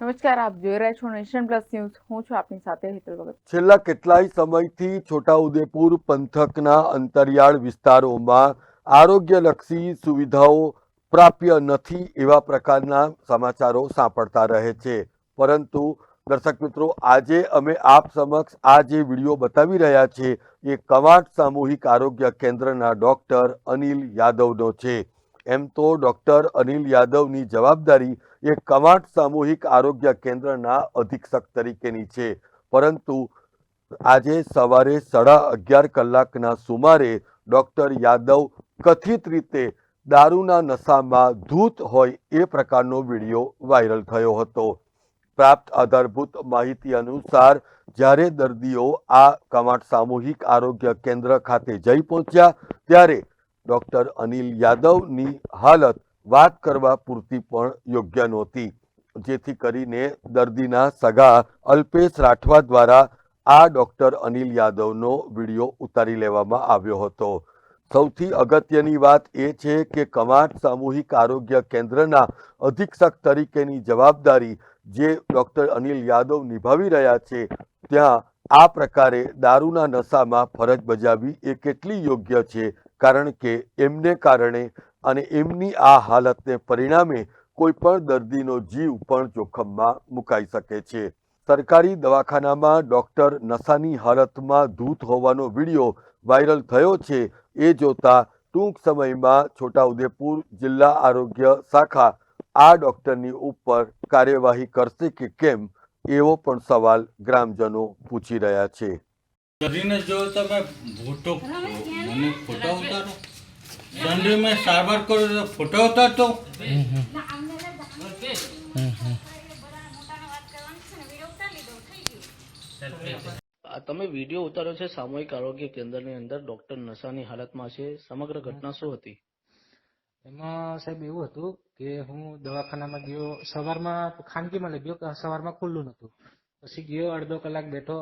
નમસ્કાર, આપ જોઈ રહ્યા છો નેશન પ્લસ ન્યૂઝ. હું છું આપની સાથે હેતલ ભગત. છેલ્લા કેટલાય સમયથી છોટાઉદેપુર પંથકના અંતરિયાળ વિસ્તારોમાં આરોગ્યલક્ષી સુવિધાઓ પ્રાપ્ય નથી એવા પ્રકારના સમાચારો સાંપડતા રહે છે. પરંતુ દર્શક મિત્રો, આજે અમે આપ સમક્ષ આ જે વીડિયો બતાવી રહ્યા છે, એ કવાટ સામૂહિક આરોગ્ય કેન્દ્રના ડોક્ટર અનિલ યાદવનો છે. એમ તો ડૉક્ટર અનિલ યાદવની જવાબદારી એ કવાટ સામૂહિક આરોગ્ય કેન્દ્રના અધિક્ષક તરીકેની છે. પરંતુ આજે સવારે સાડા અગિયાર કલાકના સુમારે ડૉક્ટર યાદવ કથિત રીતે દારૂના નશામાં ધૂત હોય એ પ્રકારનો વીડિયો વાયરલ થયો હતો. પ્રાપ્ત આધારભૂત માહિતી અનુસાર, જ્યારે દર્દીઓ આ કમાટ સામૂહિક આરોગ્ય કેન્દ્ર ખાતે જઈ પહોંચ્યા, ત્યારે ડોક્ટર અનિલ યાદવની હાલત વાત કરવા પૂરતી પણ યોગ્ય નહોતી. જેથી કરીને દર્દીના સગા અલ્પેશ રાઠવા દ્વારા આ ડૉક્ટર અનિલ યાદવનો વીડિયો ઉતારી લેવામાં આવ્યો હતો. સૌથી અગત્યની વાત એ છે કે કમાટ સામૂહિક આરોગ્ય કેન્દ્રના અધિક્ષક તરીકેની જવાબદારી જે ડૉક્ટર અનિલ યાદવ નિભાવી રહ્યા છે, ત્યાં આ પ્રકારે દારૂના નશામાં ફરજ બજાવવી એ કેટલી યોગ્ય છે કારણ કે એમને કારણે અને એમની આ હાલતને પરિણામે કોઈ પણ દર્દીનો જીવ પણ જોખમમાં મુકાઈ શકે છે. સરકારી દવાખાનામાં ડોક્ટર નશાની હાલતમાં ધૂત હોવાનો વીડિયો વાયરલ થયો છે, એ જોતા ટૂંક સમયમાં છોટાઉદેપુર જિલ્લા આરોગ્ય શાખા આ ડોક્ટરની ઉપર કાર્યવાહી કરશે કે કેમ, એવો પણ સવાલ ગ્રામજનો પૂછી રહ્યા છે. કરીને જો તમે ફોટો મને ફોટો ઉતારો સંડે મેં સારવાર કરો તો ફોટો ઉતારતો તમે વીડિયો ઉતાર્યો છે સામૂહિક આરોગ્ય કેન્દ્રની અંદર ડોક્ટર નશાની હાલતમાં છે. સમગ્ર ઘટના શું હતી? એમાં સાહેબ એવું હતું કે હું દવાખાનામાં ગયો સવારમાં ખાનગીમાં લઈ ગયો સવારમાં ખુલ્લું નતું પછી ગયો અડધો કલાક બેઠો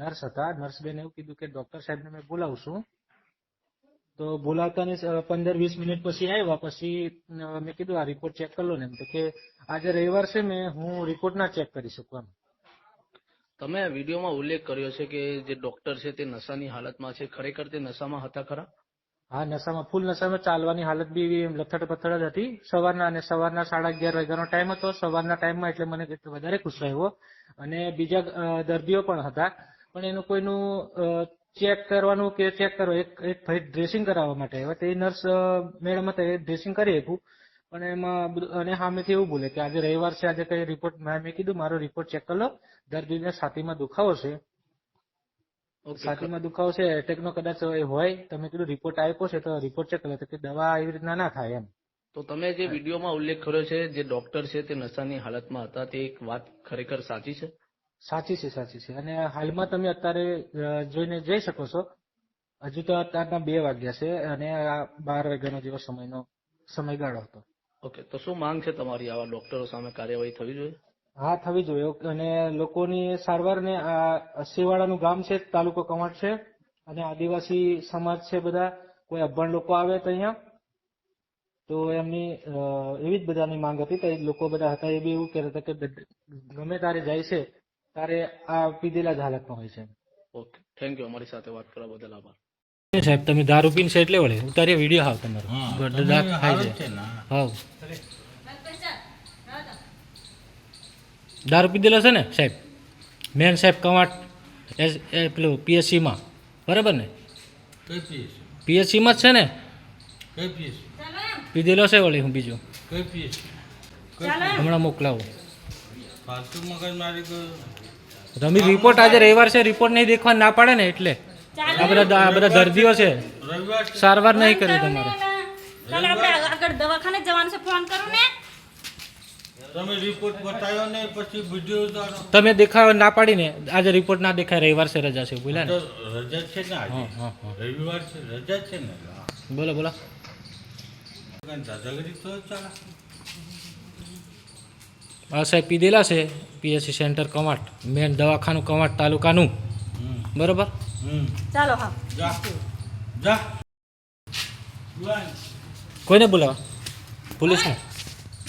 નર્સ હતા. નર્સ બેન એવું કીધું કે ડોક્ટર સાહેબને મેં બોલાવું છું તો બોલાવતાની પંદર વીસ મિનિટ પછી આવ્યા. પછી મેં કીધું, આ રિપોર્ટ ચેક કરી લો ને. એમ તો કે, આજે રવિવાર છે ને, હું રિપોર્ટ ના ચેક કરી શકું એમ. તમે વિડીયોમાં ઉલ્લેખ કર્યો છે કે જે ડોક્ટર છે તે નશાની હાલતમાં છે. ખરેખર તે નશામાં હતા ખરા? હા નશામાં, ફૂલ નશામાં ચાલવાની હાલત બી એવી લથડ પથડ જ હતી. સવારના અને સવારના સાડા અગિયાર વાગ્યાનો ટાઈમ હતો. સવારના ટાઈમમાં એટલે મને વધારે ખુશ આવ્યો. અને બીજા દર્દીઓ પણ હતા. પણ એનું કોઈનું ચેક કરવાનું કે ચેક કરો, એક એક ભાઈ ડ્રેસિંગ કરાવવા માટે આવ્યા. તે નર્સ મેડમ હતા, એ ડ્રેસિંગ કરી આપ્યું. પણ એમાં અને સામેથી એવું બોલે કે આજે રવિવાર છે, આજે કઈ રિપોર્ટ મેં કીધું, મારો રિપોર્ટ ચેક કરી લો. દર્દીને છાતીમાં દુખાવો છે. છાતીમાં દુખાવો છે એટેકનો કદાચ એ હોય તમે કીધું રિપોર્ટ આપ્યો છે તો રિપોર્ટ ચેક કરે. તો કે દવા એવી રીતના ના થાય એમ. તો તમે જે વિડીયોમાં ઉલ્લેખ કર્યો છે જે ડોક્ટર છે તે નશાની હાલતમાં હતા તે એક વાત ખરેખર સાચી છે? સાચી છે સાચી છે. અને હાલમાં તમે અત્યારે જોઈને જઈ શકો છો. હજુ તો અત્યારના બે વાગ્યા છે અને આ બાર વાગ્યાનો જેવો સમયનો સમયગાળો હતો. ઓકે તો શું માંગ છે તમારી આવા ડોક્ટરો સામે કાર્યવાહી થવી જોઈએ? હા થવી જોઈએ. અને લોકોની સારવાર ને આ શિવાળાનું ગામ છે તાલુકો કવાંટ છે અને આદિવાસી સમાજ છે બધા. કોઈ અભણ લોકો આવે તો અહીંયા તો એમની એવી જ બધાની માંગ હતી. તો એ લોકો બધા હતા એ બી એવું કહેતા હતા કે ગમે તારે જાય છે તારે આ પીધેલા જ હાલતમાં હોય છે. ઓકે. થેન્ક યુ અમારી સાથે વાત કરવા બદલ આભાર. સાહેબ તમે દારૂ પીને છે એટલે વળે. ઉતારીએ વીડિયો હાવ તમારો. હા તમે હારું જ છે ને હાવ દારૂ પીધેલો છે ને સાહેબ? મેન સાહેબ કવાટ એસ એ પેલું પીએસસીમાં. બરાબર ને? પીએસસીમાં જ છે ને? પીધેલો છે વળી હું બીજું. હમણાં મોકલાવું. રમી તમે રિપોર્ટ આજે રવિવાર છે રિપોર્ટ નહીં દેખવા ના પાડે ને એટલે. આ બધા આ બધા દર્દીઓ છે. સારવાર નહીં કરી તમારે. આગળ દવાખાને જવાનું છે. ફોન કરું ને. તમે રિપોર્ટ બતાવ્યો ને પછી વીડિયો તમે દેખાવ ના પાડીને આજે રિપોર્ટ ના દેખાય રવિવાર છે રજા છે બોલ્યા ને? રજા છે ને આજે? હા, હા, હા. રવિવાર છે રજા છે ને? બોલો બોલો. દાદાગીરી તો ચાલે. આ સાહેબ પીધેલા છે પીએસસી સેન્ટર કમાટ મેન દવાખાનું કમાટ તાલુકાનું. બરોબર? ચાલો હા. જા. જા. કોઈને બોલાવા? પોલીસને?